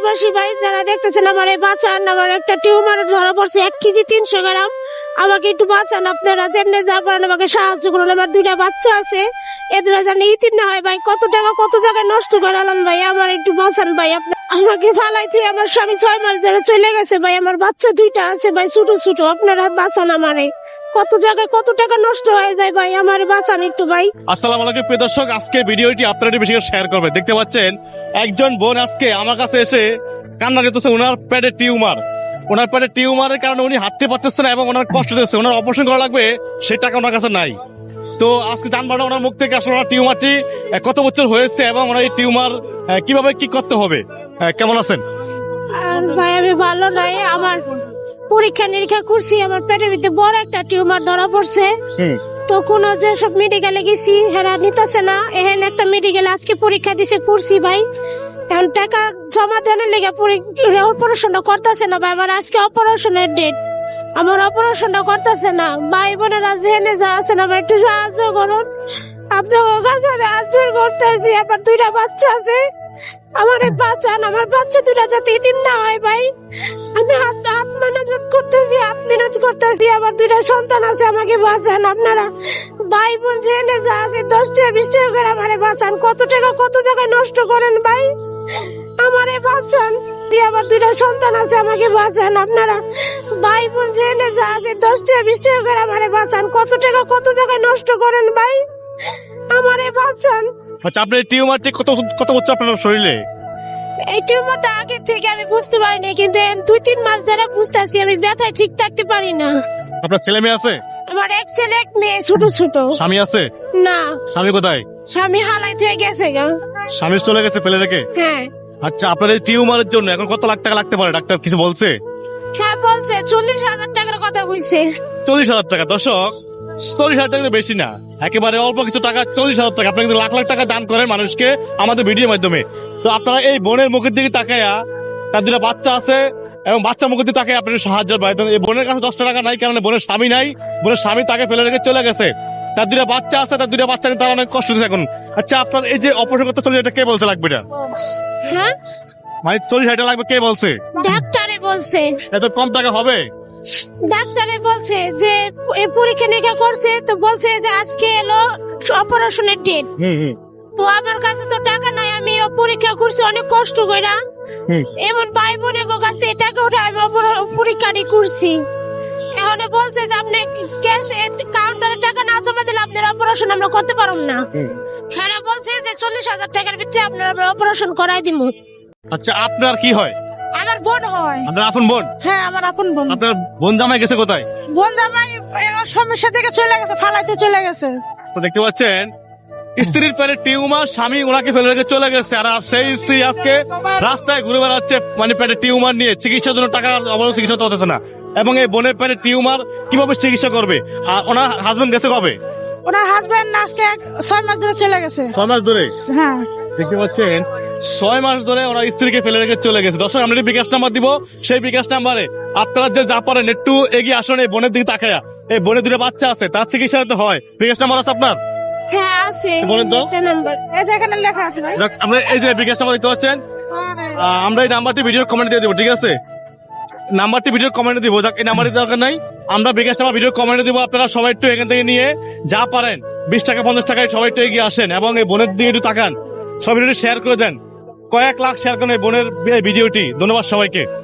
দেশবাসী ভাই, যারা দেখতেছেন আমার এই বাঁচান, আমার একটা টিউমার ধরা পড়ছে এক কেজি তিনশো গ্রাম। আমাকে একটু বাঁচান আপনারা, যেমনি যা পারেন আমাকে সাহায্য করুন। আমার দুইটা বাচ্চা আছে। এদের জানি ইতিম না হয় ভাই, কত টাকা, কত জায়গায় নষ্ট করে আলাম ভাই, আমার একটু বাঁচান ভাই আপনি আমাকে ফালাই তুই আমার স্বামী ছয় মাস ধরে চলে গেছে, ভাই। আমার বাচ্চা দুইটা আছে, ভাই। ছোট ছোট। আপনারা বাঁচান আমারে। কত জায়গায় কত টাকা নষ্ট হয়ে যায়, ভাই। আমার বাঁচান একটু, ভাই। আসসালামু আলাইকুম, প্রিয় দর্শক। আজকে ভিডিওটি আপনারা বেশি শেয়ার করবেন। দেখতে পাচ্ছেন, একজন বোন আজকে আমার কাছে এসে কান্না করতেছে, ওনার পেটে টিউমার। ওনার পেটে টিউমারের কারণে উনি হাঁটতে পারতেছে না এবং ওনার কষ্ট দিচ্ছে। ওনার অপারেশন করা লাগবে সেই টাকা ওনার কাছে নাই। তো আজকে জানব না ওনার মুখ থেকে আসলে ওনার টিউমারটি কত বছর হয়েছে এবং ওনার এই টিউমার কীভাবে কি করতে হবে? কেমন আছেন? ভাই আমি ভালো নাই। আমার পরীক্ষা নিরীক্ষা করছি। আমার পেটের ভিতরে বড় একটা টিউমার ধরা পড়ছে। তো কোন যে সব মেডিকেলে গেছি হেরা নিতেছে না। এহেন একটা মেডিকেল আজকে পরীক্ষা দিছে করছি ভাই। এখন টাকা জমা দেওয়ার লেগে অপারেশনটা করতেছে না ভাই। আমার আজকে অপারেশনের ডেট আমার অপারেশনটা করতেছে না। ভাই বোনেরা জেনে যা আছে না ভাই একটু সাহায্য করুন। আপনার কাছে আমি আজর করতেছি। আমার দুইটা বাচ্চা আছে। আমার বাঁচান, আমার বাচ্চা দুটা যাতে ইতিম না হয় ভাই। আমি মেহনত করতেছি হাত করতেছি, আমার দুইটা সন্তান আছে, আমাকে বাঁচান আপনারা। ভাই বোন জেনে যা আছে, দশ টাকা, বিশ টাকা করে আমারে বাঁচান। কত টাকা, কত জায়গায় নষ্ট করেন ভাই? আমারে বাঁচান আমার দুইটা সন্তান আছে, আমাকে বাঁচান আপনারা। ভাই বোন জেনে যা আছে, দশ টাকা, বিশ টাকা করে আমারে বাঁচান। কত টাকা, কত জায়গায় নষ্ট করেন ভাই? আমারে বাঁচান। আচ্ছা আপনার টিউমারটি কত কত বছর আপনার শরীরে? এই টিউমারটা আগে থেকে আমি বুঝতে পারিনি কিন্তু এই দুই তিন মাস ধরে বুঝতেছি আমি ব্যথায় ঠিক থাকতে পারি না। আপনার ছেলে মেয়ে আছে? আমার এক ছেলে এক মেয়ে ছোট ছোট। স্বামী আছে? না। স্বামী কোথায়? স্বামী হালাই থেকে গেছে গা। স্বামী চলে গেছে ফেলে রেখে? হ্যাঁ। আচ্ছা আপনার এই টিউমারের জন্য এখন কত লাখ টাকা লাগতে পারে? ডাক্তার কিছু বলছে? হ্যাঁ বলছে চল্লিশ হাজার টাকার কথা কইছে। চল্লিশ হাজার টাকা। দর্শক চল্লিশ হাজার টাকা বেশি না। একেবারে অল্প কিছু টাকা চল্লিশ হাজার টাকা। আপনি কিন্তু লাখ লাখ টাকা দান করেন মানুষকে আমাদের ভিডিওর মাধ্যমে। তো আপনারা এই বোনের মুখের দিকে তাকায়া তার দুটা বাচ্চা আছে এবং বাচ্চা মুখের দিকে তাকায় আপনি সাহায্য পায়। এই বোনের কাছে দশটা টাকা নাই কারণ বোনের স্বামী নাই। বোনের স্বামী তাকে ফেলে রেখে চলে গেছে। তার দুটা বাচ্চা আছে তার দুটা বাচ্চা তার অনেক কষ্ট দিচ্ছে এখন। আচ্ছা আপনার এই যে অপারেশন করতে চলে এটা কে বলছে লাগবে এটা? হ্যাঁ? মানে চল্লিশ হাজার টাকা লাগবে কে বলছে? ডাক্তারে বলছে। এত কম টাকা হবে? ডাক্তারে বলছে যে পরীক্ষা নিরীক্ষা করছে তো বলছে যে আজকে এলো অপারেশনের ডেট তো আমার কাছে তো টাকা নাই আমি পরীক্ষা করছি অনেক কষ্ট কইরা। হুম। এমন ভাই বোনের কাছে টাকা উঠে আমি পরীক্ষাটি করছি। এখন বলছে যে আপনি ক্যাশ কাউন্টারে টাকা না জমা দিলে আপনার অপারেশন আমরা করতে পারব না। হ্যাঁ বলছে যে চল্লিশ হাজার টাকার ভিতরে আপনার আমরা অপারেশন করাই দিব আচ্ছা আপনার কি হয়? আমার বোন হয়। আপনার আপন বোন? হ্যাঁ আমার আপন বোন। আপনার বোন জামাই গেছে কোথায়? বোন জামাই সমস্যা থেকে চলে গেছে ফালাইতে চলে গেছে। তো দেখতে পাচ্ছেন স্ত্রীর পেটে টিউমার স্বামী ওনাকে ফেলে রেখে চলে গেছে আর সেই স্ত্রী আজকে রাস্তায় ঘুরে বেড়াচ্ছে মানে পেটে টিউমার নিয়ে চিকিৎসার জন্য টাকা অবশ্য চিকিৎসা হতেছে না। এবং এই বোনের পেটে টিউমার কীভাবে চিকিৎসা করবে? আর ওনার হাজবেন্ড গেছে কবে? ওনার হাজবেন্ড আজকে ছয় মাস ধরে চলে গেছে। ছয় মাস ধরে? হ্যাঁ। দেখতে পাচ্ছেন ছয় মাস ধরে ওরা স্ত্রীকে ফেলে রেখে চলে গেছে। দর্শক আমরা বিকাশ নাম্বার দিব। সেই বিকাশ নাম্বারে আপনারা যে যা পারেন একটু এগিয়ে আসুন এই বোনের দিকে তাকায়া। এই বোনের দুটো বাচ্চা আছে তার চিকিৎসা তো হয়। বিকাশ নাম্বার আছে আপনার? হ্যাঁ আছে। বলেন তো। নাম্বার। এই যে এখানে লেখা আছে ভাই। আমরা এই যে বিকাশ নাম্বার দেখতে পাচ্ছেন আমরা এই নাম্বারটি ভিডিওর কমেন্ট দিয়ে দেবো ঠিক আছে? নাম্বারটি কমেন্টে দিব যাক এই নাম্বারটি দরকার নাই। আমরা বিকাশ নাম্বার ভিডিওর কমেন্টে দিব আপনারা সবাই একটু এখান থেকে নিয়ে যা পারেন। বিশ টাকা পঞ্চাশ টাকায় সবাই একটু এগিয়ে আসেন এবং এই বোনের দিকে একটু তাকান। সবাই একটু শেয়ার করে দেন। কয়েক লাখ শেয়ার করেন এই বোনের ভিডিওটি। ধন্যবাদ সবাইকে।